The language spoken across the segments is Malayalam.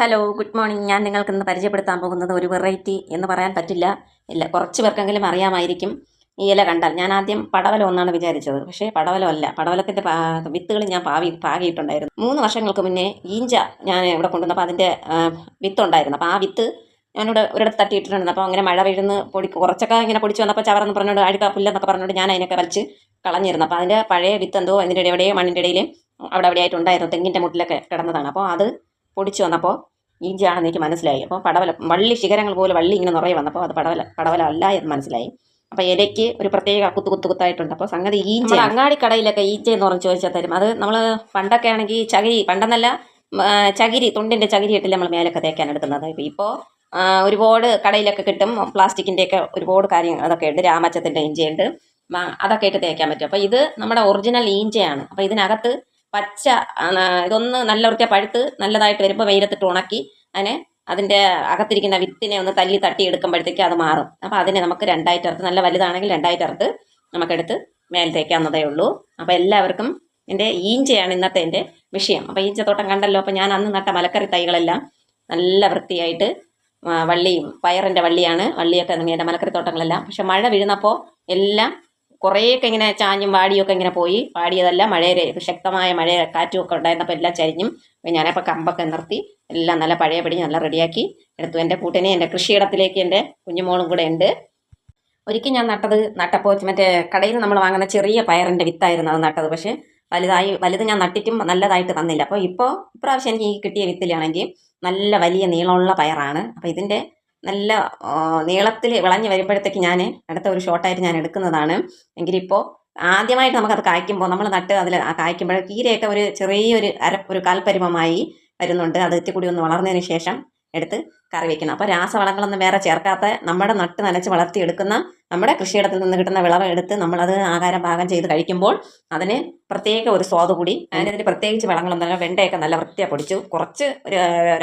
ഹലോ ഗുഡ് മോർണിംഗ് ഞാൻ നിങ്ങൾക്ക് ഇന്ന് പരിചയപ്പെടുത്താൻ പോകുന്നത് ഒരു വെറൈറ്റി എന്ന് പറയാൻ പറ്റില്ല. ഇല്ല കുറച്ച് പേർക്കെങ്കിലും അറിയാമായിരിക്കും. ഈ ഇല കണ്ടാൽ ഞാൻ ആദ്യം പടവലം ഒന്നാണ് വിചാരിച്ചത്. പക്ഷേ പടവലം അല്ല പടവലത്തിന്റെ വിത്തുകൾ ഞാൻ പാവി പാകിയിട്ടുണ്ടായിരുന്നു. മൂന്ന് വർഷങ്ങൾക്ക് മുന്നേ ഈഞ്ച ഞാൻ ഇവിടെ കൊണ്ടുവന്നപ്പോൾ അതിന്റെ വിത്തുണ്ടായിരുന്നു. അപ്പോൾ ആ വിത്ത് ഞാനിവിടെ ഒരിടത്ത് തട്ടിയിട്ടിട്ടുണ്ട് അപ്പോൾ അങ്ങനെ മഴ വീഴുന്ന പൊടി കുറച്ചൊക്കെ ഇങ്ങനെ പൊടിച്ച് വന്നപ്പോൾ ചവറെന്ന് പറഞ്ഞുകൊണ്ട് അഴുക്ക പുല്ലെന്നൊക്കെ പറഞ്ഞുകൊണ്ട് ഞാൻ അതിനൊക്കെ വലിച്ച് കളഞ്ഞിരുന്നു. അപ്പോൾ അതിന്റെ പഴയ വിത്ത് എന്തോ അതിന്റെ എവിടെയോ മണ്ണിന്റെ ഇടയിൽ അവിടെ എവിടെയായിട്ടുണ്ടായിരുന്നു തെങ്ങിന്റെ മുട്ടിലൊക്കെ കിടന്നതാണ്. അപ്പോൾ അത് പൊടിച്ചു വന്നപ്പോൾ ഈഞ്ചിയാണെന്ന് എനിക്ക് മനസ്സിലായി. അപ്പോൾ പടവല വള്ളി ശിഖരങ്ങൾ പോലെ വള്ളി ഇങ്ങനെ നിറയെ വന്നപ്പോൾ അത് പടവല പടവല അല്ല എന്ന് മനസ്സിലായി. അപ്പോൾ ഇലയ്ക്ക് ഒരു പ്രത്യേക കുത്തു കുത്തു കുത്തായിട്ടുണ്ട്. അപ്പോൾ സംഗതി ഈഞ്ച അങ്ങാടി കടയിലൊക്കെ ഈച്ച എന്ന് പറഞ്ഞ് ചോദിച്ചാൽ തരും. അത് നമ്മൾ പണ്ടൊക്കെ ആണെങ്കിൽ ചകിരി പണ്ടെന്നല്ല ചകിരി തുണ്ടിന്റെ ചകിരി ഇട്ടില്ല നമ്മൾ മേലൊക്കെ തേക്കാൻ എടുക്കുന്നത്. ഇപ്പോൾ ഇപ്പോൾ ഒരുപാട് കടയിലൊക്കെ കിട്ടും. പ്ലാസ്റ്റിക്കിന്റെയൊക്കെ ഒരുപാട് കാര്യങ്ങൾ അതൊക്കെ ഉണ്ട്. രാമച്ചത്തിന്റെ ഇഞ്ചയുണ്ട്. അതൊക്കെ ഇട്ട് തേക്കാൻ പറ്റും. അപ്പോൾ ഇത് നമ്മുടെ ഒറിജിനൽ ഈഞ്ചയാണ് അപ്പോൾ ഇതിനകത്ത് പച്ച ഇതൊന്ന് നല്ല വൃത്തിയ പഴുത്ത് നല്ലതായിട്ട് വരുമ്പോൾ വെയിലത്തിട്ട് ഉണക്കി അതിനെ അതിന്റെ അകത്തിരിക്കുന്ന വിത്തിനെ ഒന്ന് തല്ലി തട്ടി എടുക്കുമ്പോഴത്തേക്ക് അത് മാറും. അപ്പോൾ അതിനെ നമുക്ക് രണ്ടായിട്ട് അറുത്ത് നല്ല വലുതാണെങ്കിൽ രണ്ടായിട്ട് അറുത്ത് നമുക്കെടുത്ത് മേൽ തേക്കാവുന്നതേ ഉള്ളൂ. അപ്പോൾ എല്ലാവർക്കും എന്റെ ഈഞ്ചയാണ് ഇന്നത്തെ എന്റെ വിഷയം. അപ്പോൾ ഈഞ്ചത്തോട്ടം കണ്ടല്ലോ. അപ്പോൾ ഞാൻ അന്ന് നട്ട മലക്കറി തൈകളെല്ലാം നല്ല വൃത്തിയായിട്ട് വള്ളിയും പയറിന്റെ വള്ളിയാണ് വള്ളിയൊക്കെ എന്റെ മലക്കറി തോട്ടങ്ങളെല്ലാം. പക്ഷെ മഴ വീഴുന്നപ്പോൾ എല്ലാം കുറേയൊക്കെ ഇങ്ങനെ ചാഞ്ഞും വാടിയൊക്കെ ഇങ്ങനെ പോയി. വാടിയതല്ല മഴയെ ശക്തമായ മഴ കാറ്റും ഒക്കെ ഉണ്ടായിരുന്നപ്പോൾ എല്ലാം ചരിഞ്ഞും ഞാനപ്പോൾ കമ്പൊക്കെ നിർത്തി എല്ലാം നല്ല പഴയ പിടി നല്ല റെഡിയാക്കി എടുത്തു. എന്റെ കൂട്ടിനെ എന്റെ കൃഷിയിടത്തിലേക്ക് എന്റെ കുഞ്ഞുമോളും കൂടെ ഉണ്ട്. ഒരിക്കൽ ഞാൻ നട്ടത് നട്ടപ്പോൾ മറ്റേ കടയിൽ നമ്മൾ വാങ്ങുന്ന ചെറിയ പയറിന്റെ വിത്തായിരുന്നു അത് നട്ടത്. പക്ഷേ വലുതായി വലുത് ഞാൻ നട്ടിട്ടും നല്ലതായിട്ട് തന്നില്ല. അപ്പോൾ ഇപ്പോൾ ഇപ്രാവശ്യം എനിക്ക് കിട്ടിയ വിത്തിലാണെങ്കിൽ നല്ല വലിയ നീളമുള്ള പയറാണ്. അപ്പോൾ ഇതിന്റെ നല്ല നീളത്തിൽ വിളഞ്ഞ് വരുമ്പോഴത്തേക്ക് ഞാൻ അടുത്ത ഒരു ഷോട്ടായിട്ട് ഞാൻ എടുക്കുന്നതാണ്. എങ്കിലിപ്പോൾ ആദ്യമായിട്ട് നമുക്കത് കായ്ക്കുമ്പോൾ നമ്മൾ നട്ട് അതിൽ കായ്ക്കുമ്പോൾ കീരയൊക്കെ ഒരു ചെറിയൊരു അര ഒരു കാൽപരിമമായി വരുന്നുണ്ട്. അത് കൂടി ഒന്ന് വളർന്നതിന് ശേഷം എടുത്ത് കറി വെക്കണം. അപ്പോൾ രാസവളങ്ങളൊന്നും വേറെ ചേർക്കാത്ത നമ്മുടെ നട്ട് നനച്ച് വളർത്തിയെടുക്കുന്ന നമ്മുടെ കൃഷിയിടത്തിൽ നിന്ന് കിട്ടുന്ന വിളവ് എടുത്ത് നമ്മളത് ആഹാരം പാകം ചെയ്ത് കഴിക്കുമ്പോൾ അതിന് പ്രത്യേക ഒരു സ്വാദ് കൂടി. അതിനതിന് പ്രത്യേകിച്ച് വളങ്ങളൊന്നും വെണ്ടയൊക്കെ നല്ല വൃത്തിയാണ് പൊടിച്ചു. കുറച്ച് ഒരു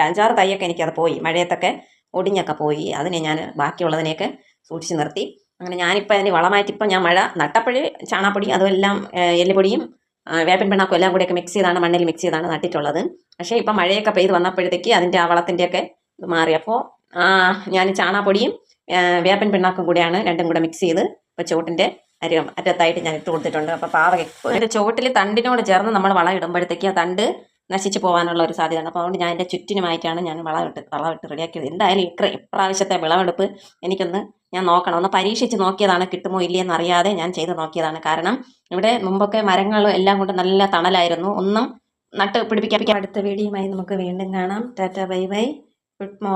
അഞ്ചാറ് തൈയൊക്കെ എനിക്കത് പോയി. മഴയത്തൊക്കെ ഒടിഞ്ഞൊക്കെ പോയി. അതിനെ ഞാൻ ബാക്കിയുള്ളതിനെയൊക്കെ സൂക്ഷിച്ച് നിർത്തി. അങ്ങനെ ഞാനിപ്പോൾ അതിന് വളമായിട്ട് ഇപ്പം ഞാൻ മഴ നട്ടപ്പോഴേ ചാണാപ്പൊടി അതുമെല്ലാം എല്ലുപൊടിയും വേപ്പൻ പിണ്ണാക്കും എല്ലാം കൂടിയൊക്കെ മിക്സ് ചെയ്താണ് മണ്ണിൽ മിക്സ് ചെയ്താണ് നട്ടിട്ടുള്ളത്. പക്ഷേ ഇപ്പം മഴയൊക്കെ പെയ്ത് വന്നപ്പോഴത്തേക്ക് അതിന്റെ ആ വളത്തിന്റെയൊക്കെ ഇത് മാറി. അപ്പോൾ ഞാൻ ചാണാപ്പൊടിയും വേപ്പൻ പിണ്ണാക്കും കൂടെയാണ് രണ്ടും കൂടെ മിക്സ് ചെയ്ത് ഇപ്പോൾ ചോട്ടിന്റെ അരി അറ്റത്തായിട്ട് ഞാൻ ഇട്ട് കൊടുത്തിട്ടുണ്ട്. അപ്പോൾ പാവ അതിന്റെ ചോട്ടിൽ തണ്ടിനോട് ചേർന്ന് നമ്മൾ വളം ഇടുമ്പോഴത്തേക്ക് ആ തണ്ട് നശിച്ചു പോകാനുള്ള ഒരു സാധ്യതയാണ് അപ്പോൾ അതുകൊണ്ട് ഞാൻ എന്റെ ചുറ്റിനുമായിട്ടാണ് ഞാൻ വളമിട്ട് വളമിട്ട് റെഡിയാക്കിയത്. എന്തായാലും ഇത്ര ഇപ്രാവശ്യത്തെ വിളവെടുപ്പ് എനിക്കൊന്ന് ഞാൻ നോക്കണം. ഒന്ന് പരീക്ഷിച്ച് നോക്കിയതാണ് കിട്ടുമോ ഇല്ലയെന്ന് അറിയാതെ ഞാൻ ചെയ്ത് നോക്കിയതാണ്. കാരണം ഇവിടെ മുമ്പൊക്കെ മരങ്ങളും എല്ലാം കൊണ്ട് നല്ല തണലായിരുന്നു. ഒന്നും നട്ട് പിടിപ്പിക്കാൻ അടുത്ത വീഡിയോയുമായി നമുക്ക് വീണ്ടും കാണാം. Tata bye bye. Good morning